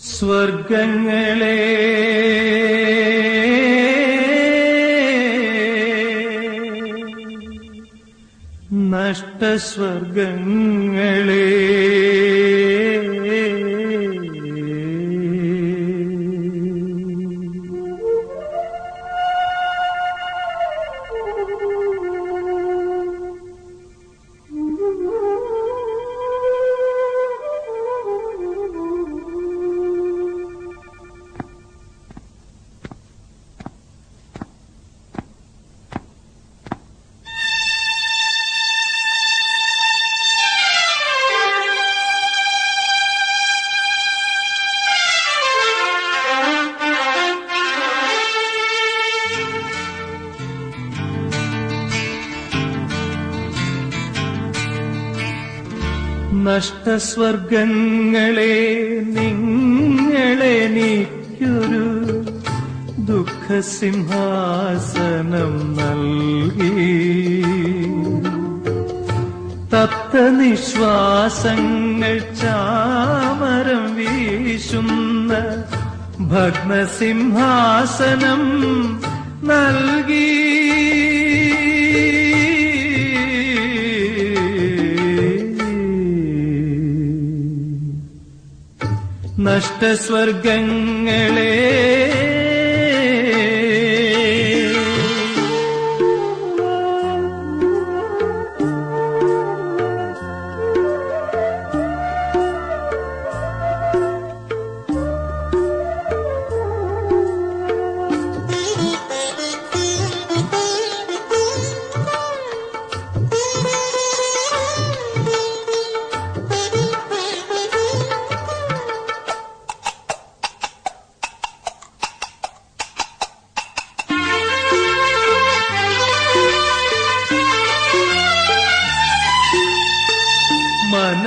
സ്വർഗങ്ങളെ നഷ്ടസ്വർഗങ്ങളെ നഷ്ടസ്വർഗങ്ങളെ നിങ്ങളെ നീക്കൊരു ദുഃഖസിംഹാസനം നൽകി. തപ്തനിശ്വാസങ്ങൾ ചാമരം വീശുന്ന ഭഗ്നസിംഹാസനം നൽകി. നഷ്ടസ്വർഗങ്ങളെ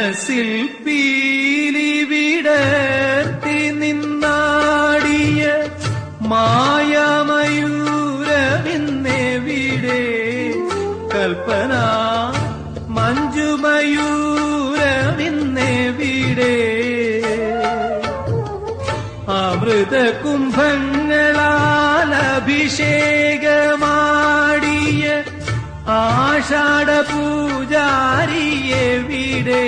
മനസ്സിൽ പീലി വിടത്തി നിന്നാടിയ മായമയൂരവിന്നെവിടെ കൽപ്പന മഞ്ജുമയൂരവിന്നെവിടെ അമൃത കുംഭങ്ങളാൽ ആഷാഢ പൂജാരിയെ വിടേ.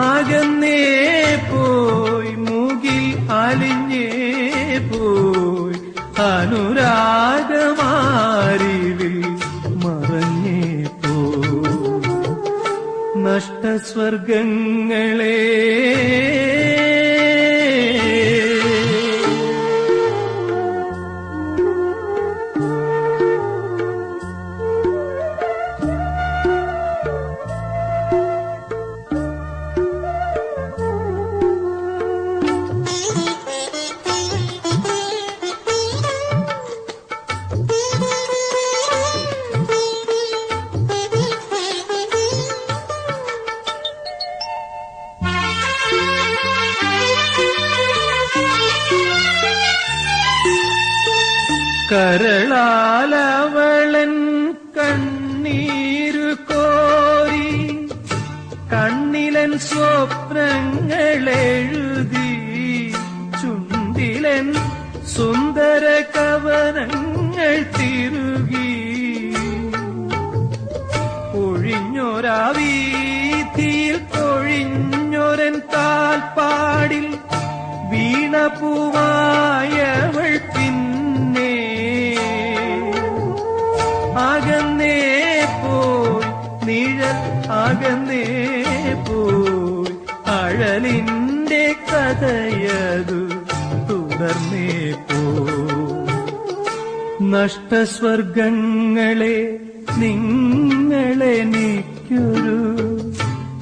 അകന്നേ പോയി മുകിൽ അലിഞ്ഞേ പോയി. അനുരാഗമാരിവിൽ മറഞ്ഞേ പോയി. നഷ്ടസ്വർഗങ്ങളെ കരളാലവളൻ കണ്ണീരു കോരി കണ്ണിലൻ സ്വപ്നങ്ങളെഴുതി ചുണ്ടിലൻ സുന്ദര കവനങ്ങൾ തിരുകി. ഒഴിഞ്ഞൊരാവീതിയിൽ കൊഴിഞ്ഞൊരൻ താൽപ്പാടിൽ വീണപൂവായവൾ അകന്നേ പോയി അഴലിന്റെ കഥയതു തുടർന്നേ നഷ്ടസ്വർഗങ്ങളെ നിങ്ങളെനിക്കൊരു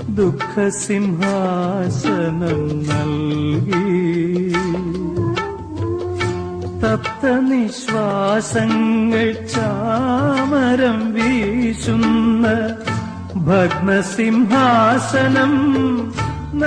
ദുഃഖസിംഹാസനം നൽകി. തപ്ത നിശ്വാസങ്ങൾ ചാമരം വീശുന്ന. भग्नसिंहासनम् न